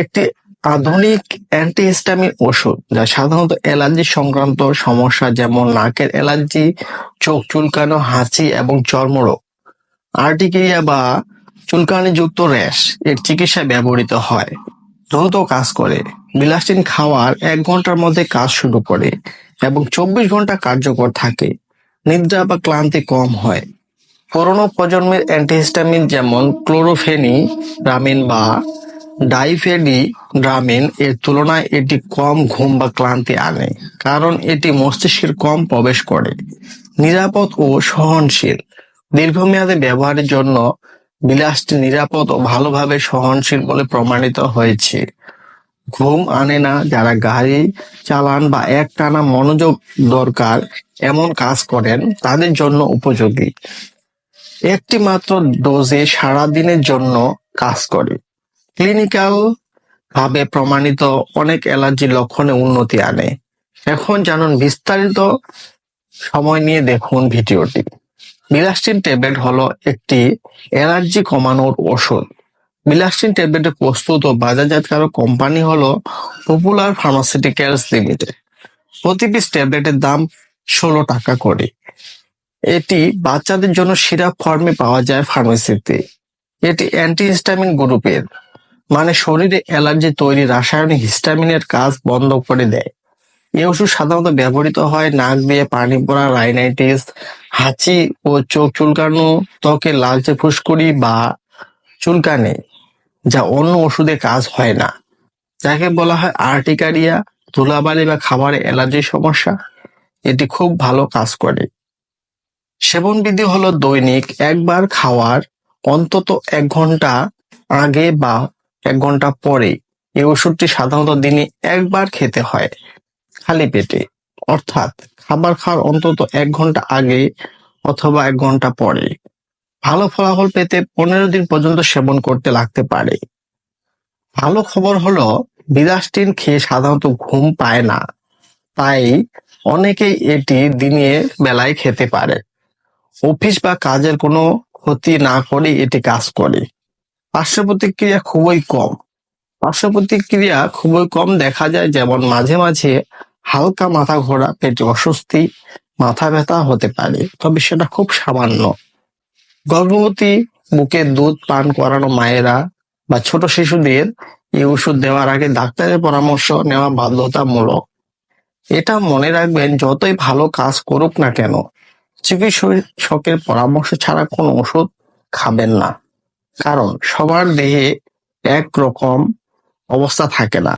একটি আধুনিক অ্যান্টিহিস্টামিন ওষুধ, যা সাধারণত অ্যালার্জি সংক্রান্ত সমস্যা যেমন নাকের অ্যালার্জি, চোখ চুলকানো, হাঁচি এবং চর্মরোগ, আর্টিকেরিয়া বা চুলকানিযুক্ত র্যাশ এর চিকিৎসায় ব্যবহৃত হয়। দ্রুত কাজ করে। বিলাসিন খাওয়ার এক ঘণ্টার মধ্যে কাজ শুরু করে এবং চব্বিশ ঘণ্টা কার্যকর থাকে। নিদ্রা বা ক্লান্তি কম হয়। পুরনো প্রজন্মের অ্যান্টিহিস্টামিন যেমন ক্লোরোফেনি, রামিন বা ডাইফেডি ড্রামিন এর তুলনায় এটি কম ঘুম বা ক্লান্তি আনে, কারণ এটি মস্তিষ্কের কম প্রবেশ করে। নিরাপদ ও সহনশীল। দীর্ঘমেয়াদে ব্যবহারের জন্য বিলাসটি নিরাপদ ও ভালোভাবে সহনশীল বলে প্রমাণিত হয়েছে। ঘুম আনে না, যারা গাড়ি চালান বা একটানা মনোযোগ দরকার এমন কাজ করেন, তাদের জন্য উপযোগী। একটি মাত্র ডোজে সারাদিনের জন্য কাজ করে। ক্লিনিক্যাল ভাবে প্রমাণিত অনেক অ্যালার্জি লক্ষণে উন্নতি আনে। এখন জানুন বিস্তারিত সময় নিয়ে দেখুন ভিডিওটি। বিলাস্টিন ট্যাবলেট হলো একটি অ্যালার্জি কমানোর ওষুধ। বিলাস্টিন ট্যাবলেটের প্রস্তুত ও বাজারজাতকারক কোম্পানি হলো পপুলার ফার্মাসিউটিক্যালস লিমিটেড। প্রতি পিস ট্যাবলেটের দাম ষোলো টাকা করে। এটি বাচ্চাদের জন্য সিরাপ ফর্মে পাওয়া যায় ফার্মেসিতে। এটি অ্যান্টিহিস্টামিন গ্রুপের। মানে শরীরে অ্যালার্জি তৈরি রাসায়নিক হিস্টামিনের কাজ বন্ধ করে দেয়। এই ওষুধ সাধারণত ব্যবহৃত হয় নাক দিয়ে, পানি পড়া রাইনাইটিস হাঁচি ও চোখ চুলকানো, ত্বকে লালচে ফুসকুড়ি বা চুলকানি, যা অন্য ওষুধে কাজ হয় না। যাকে বলা হয় আর্টিকারিয়া ধুলাবালি বা খাবারে অ্যালার্জির সমস্যা। এটি খুব ভালো কাজ করে। সেবন বিধি হলো দৈনিক একবার খাওয়ার অন্তত এক ঘণ্টা আগে বা এক ঘণ্টা পরে এই ওষুধটি সাধারণত দিনে একবার খেতে হয়, খালি পেটে। অর্থাৎ খাবার খাওয়ার অন্তত এক ঘণ্টা আগে অথবা এক ঘণ্টা পরে। ভালো ফলাফল পেতে পনেরো দিন পর্যন্ত সেবন করতে লাগতে পারে। ভালো খবর হলো বিলাসটিন খেয়ে সাধারণত ঘুম পায় না। তাই অনেকেই এটি দিনের বেলায় খেতে পারে। অফিস বা কাজের কোনো ক্ষতি না করে এটি কাজ করে। পার্শ্ব প্রতিক্রিয়া খুবই কম। পার্শ্ব প্রতিক্রিয়া খুবই কম দেখা যায়, যেমন মাঝে মাঝে হালকা মাথা ঘোরা পেটে অস্বস্তি, মাথা ব্যথা হতে পারে, তবে সেটা খুব সামান্য। গর্ভবতী বুকে দুধ পান করানো মায়েরা বা ছোট শিশুদের এই ওষুধ দেওয়ার আগে ডাক্তারের পরামর্শ নেওয়া বাধ্যতামূলক। এটা মনে রাখবেন, যতই ভালো কাজ করুক না কেন, চিকিৎসকের পরামর্শ ছাড়া কোনো ওষুধ খাবেন না। কারণ সবার দেহে একরকম অবস্থা থাকে না।